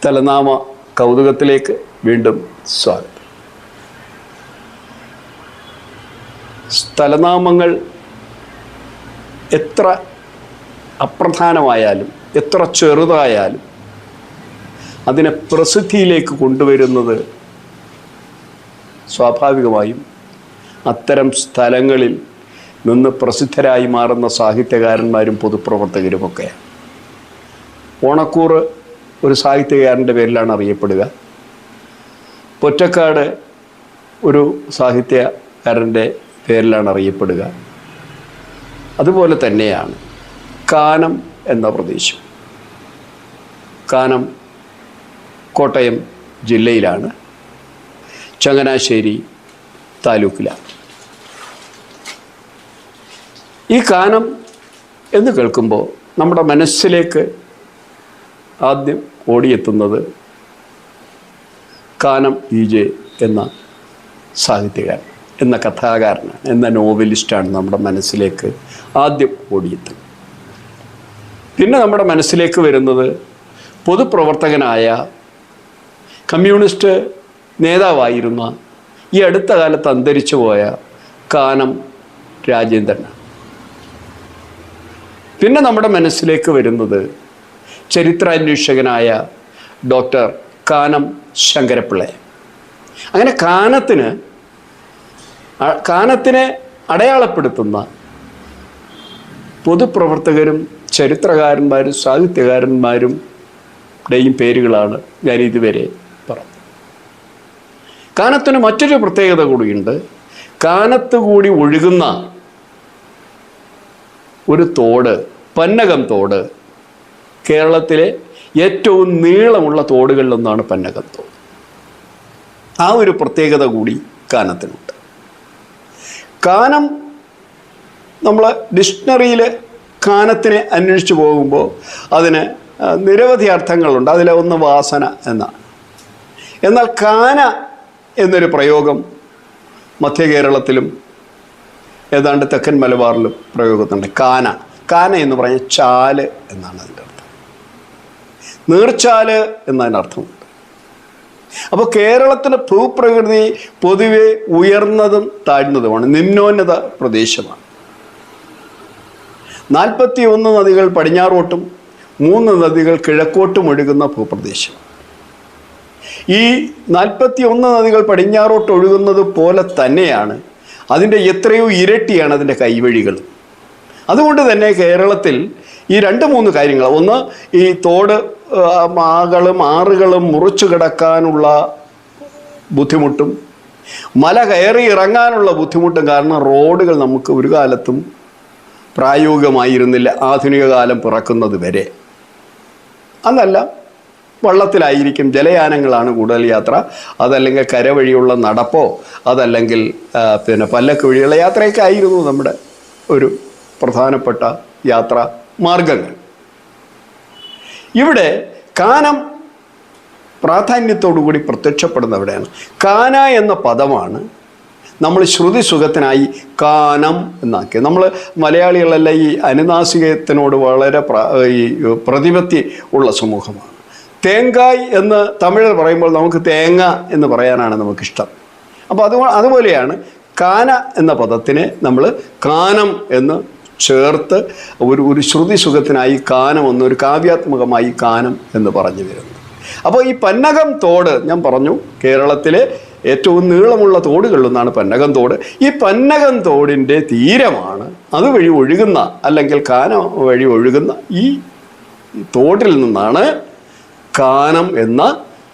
സ്ഥലനാമ കൗതുകത്തിലേക്ക് വീണ്ടും സ്വാഗതം. സ്ഥലനാമങ്ങൾ എത്ര അപ്രധാനമായാലും എത്ര ചെറുതായാലും അതിനെ പ്രസിദ്ധിയിലേക്ക് കൊണ്ടുവരുന്നത് സ്വാഭാവികമായും അത്തരം സ്ഥലങ്ങളിൽ നിന്ന് പ്രസിദ്ധരായി മാറുന്ന സാഹിത്യകാരന്മാരും പൊതുപ്രവർത്തകരുമൊക്കെയാണ്. ഓണക്കൂർ ഒരു സാഹിത്യകാരന്റെ പേരിലാണ് അറിയപ്പെടുക. പൊറ്റക്കാട് ഒരു സാഹിത്യകാരന്റെ പേരിലാണ് അറിയപ്പെടുക. അതുപോലെ തന്നെയാണ് കാനം എന്ന പ്രദേശം. കാനം കോട്ടയം ജില്ലയിലാണ്. ചങ്ങനാശ്ശേരി താലൂക്കിലാണ്. ഈ കാനം എന്ന് കേൾക്കുമ്പോൾ നമ്മുടെ മനസ്സിലേക്ക് ആദ്യം ഓടിയെത്തുന്നത് കാനം ഇ ജെ എന്ന സാഹിത്യകാരൻ എന്ന കഥാകാരനാണ് എന്ന നോവലിസ്റ്റാണ് നമ്മുടെ മനസ്സിലേക്ക് ആദ്യം ഓടിയെത്തുന്നത്. പിന്നെ നമ്മുടെ മനസ്സിലേക്ക് വരുന്നത് പൊതുപ്രവർത്തകനായ കമ്മ്യൂണിസ്റ്റ് നേതാവായിരുന്ന ഈ അടുത്ത കാലത്ത് അന്തരിച്ചു പോയ കാനം രാജേന്ദ്രനാണ്. പിന്നെ നമ്മുടെ മനസ്സിലേക്ക് വരുന്നത് ചരിത്രാന്വേഷകനായ ഡോക്ടർ കാനം ശങ്കരപ്പിള്ള. അങ്ങനെ കാനത്തിന് കാനത്തിനെ അടയാളപ്പെടുത്തുന്ന പൊതുപ്രവർത്തകരും ചരിത്രകാരന്മാരും സാഹിത്യകാരന്മാരും ടെയും പേരുകളാണ് ഞാൻ ഇതുവരെ പറഞ്ഞത്. കാനത്തിന് മറ്റൊരു പ്രത്യേകത കൂടിയുണ്ട്. കാനത്ത് കൂടി ഒഴുകുന്ന ഒരു തോട് പന്നകം തോട് കേരളത്തിലെ ഏറ്റവും നീളമുള്ള തോടുകളിലൊന്നാണ് പന്നകം തോട്. ആ ഒരു പ്രത്യേകത കൂടി കാനത്തിനുണ്ട്. കാനം നമ്മൾ ഡിക്ഷണറിയിൽ കാനത്തിനെ അന്വേഷിച്ച് പോകുമ്പോൾ അതിന് നിരവധി അർത്ഥങ്ങളുണ്ട്. അതിലെ ഒന്ന് വാസന എന്നാണ്. എന്നാൽ കാന എന്നൊരു പ്രയോഗം മധ്യ കേരളത്തിലും ഏതാണ്ട് തെക്കൻ മലബാറിലും പ്രയോഗത്തുണ്ട് കാന. കാന എന്ന് പറഞ്ഞാൽ ചാൽ എന്നാണ് അതിന്റെ അർത്ഥം. നീർച്ചാൽ എന്നതിന് അർത്ഥമുണ്ട് അപ്പോൾ കേരളത്തിന്റെ ഭൂപ്രകൃതി പൊതുവെ ഉയർന്നതും താഴ്ന്നതുമാണ് നിമ്നോന്നത പ്രദേശമാണ്. നാൽപ്പത്തി ഒന്ന് നദികൾ പടിഞ്ഞാറോട്ടും മൂന്ന് നദികൾ കിഴക്കോട്ടും ഒഴുകുന്ന ഭൂപ്രദേശം. ഈ നാൽപ്പത്തി ഒന്ന് നദികൾ പടിഞ്ഞാറോട്ട് ഒഴുകുന്നത് പോലെ തന്നെയാണ് അതിന്റെ എത്രയോ ഇരട്ടിയാണ് അതിന്റെ കൈവഴികൾ അതുകൊണ്ട് തന്നെ കേരളത്തിൽ ഈ രണ്ട് മൂന്ന് കാര്യങ്ങൾ ഒന്ന് ഈ തോട് മാകളും ആറുകളും മുറിച്ചു കിടക്കാനുള്ള ബുദ്ധിമുട്ടും മല കയറി ഇറങ്ങാനുള്ള ബുദ്ധിമുട്ടും കാരണം റോഡുകൾ നമുക്ക് ഒരു കാലത്തും പ്രായോഗികമായിരുന്നില്ല. ആധുനിക കാലം പിറക്കുന്നത് വരെ. അന്നല്ല വള്ളത്തിലായിരിക്കും ജലയാനങ്ങളാണ് കൂടുതൽ യാത്ര. അതല്ലെങ്കിൽ കരവഴിയുള്ള നടപ്പോ അതല്ലെങ്കിൽ പിന്നെ പല്ലക്ക് വഴിയുള്ള യാത്രയൊക്കെ ആയിരുന്നു നമ്മുടെ ഒരു പ്രധാനപ്പെട്ട യാത്രാ. മാർഗങ്ങൾ. ഇവിടെ കാനം പ്രാധാന്യത്തോടുകൂടി പ്രത്യക്ഷപ്പെടുന്നവിടെയാണ്. കാന എന്ന പദമാണ് നമ്മൾ ശ്രുതി സുഖത്തിനായി കാനം എന്നാക്കി നമ്മൾ മലയാളികളല്ല ഈ അനുനാസികത്തിനോട് വളരെ ഈ പ്രതിപത്തി ഉള്ള സമൂഹമാണ്. തേങ്കായ് എന്ന് തമിഴിൽ പറയുമ്പോൾ നമുക്ക് തേങ്ങ എന്ന് പറയാനാണ് നമുക്കിഷ്ടം. അപ്പോൾ അത് അതുപോലെയാണ് കാന എന്ന പദത്തിനെ നമ്മൾ കാനം എന്ന് ചേർത്ത് ഒരു ഒരു ശ്രുതി സുഖത്തിനായി കാനം എന്ന് ഒരു കാവ്യാത്മകമായി കാനം എന്ന് പറഞ്ഞു വരുന്നു. അപ്പോൾ ഈ പന്നകം തോട് ഞാൻ പറഞ്ഞു കേരളത്തിലെ ഏറ്റവും നീളമുള്ള തോടുകളിലൊന്നാണ് പന്നകം തോട്. ഈ പന്നകം തോടിന്റെ തീരമാണ് അതുവഴി ഒഴുകുന്ന അല്ലെങ്കിൽ കാനം വഴി ഒഴുകുന്ന ഈ തോട്ടിൽ നിന്നാണ് കാനം എന്ന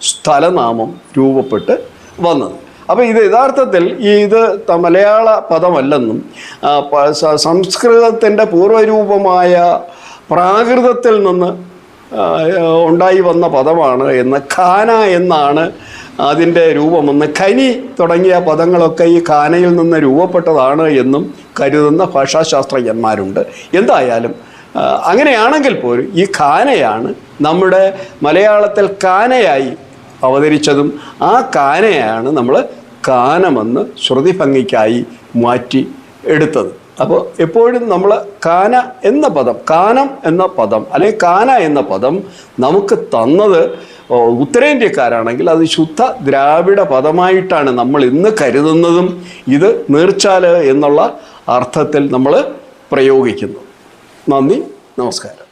സ്ഥലനാമം രൂപപ്പെട്ട് വന്നത്. അപ്പോൾ ഇത് യഥാർത്ഥത്തിൽ ഈ ഇത് മലയാള പദമല്ലെന്നും സംസ്കൃതത്തിന്റെ പൂർവരൂപമായ പ്രാകൃതത്തിൽ നിന്ന് ഉണ്ടായി വന്ന പദമാണ് എന്ന് ഖാന എന്നാണ് അതിന്റെ രൂപമെന്ന് ഖനി തുടങ്ങിയ പദങ്ങളൊക്കെ ഈ ഖാനയിൽ നിന്ന് രൂപപ്പെട്ടതാണ് എന്നും കരുതുന്ന ഭാഷാശാസ്ത്രജ്ഞന്മാരുണ്ട്. എന്തായാലും അങ്ങനെയാണെങ്കിൽ പോലും ഈ ഖാനയാണ് നമ്മുടെ മലയാളത്തിൽ കാനയായി അവതരിച്ചതും ആ കാനയാണ് നമ്മൾ കാനമെന്ന് ശ്രുതി ഭംഗിക്കായി മാറ്റി എടുത്തത്. അപ്പോൾ എപ്പോഴും നമ്മൾ കാന എന്ന പദം കാനം എന്ന പദം അല്ലെങ്കിൽ കാന എന്ന പദം നമുക്ക് തന്നത് ഉത്തരേന്ത്യക്കാരാണെങ്കിൽ അത് ശുദ്ധ ദ്രാവിഡ പദമായിട്ടാണ് നമ്മൾ ഇന്ന് കരുതുന്നതും ഇത് നീർച്ചാൽ എന്നുള്ള അർത്ഥത്തിൽ നമ്മൾ പ്രയോഗിക്കുന്നു. നന്ദി നമസ്കാരം.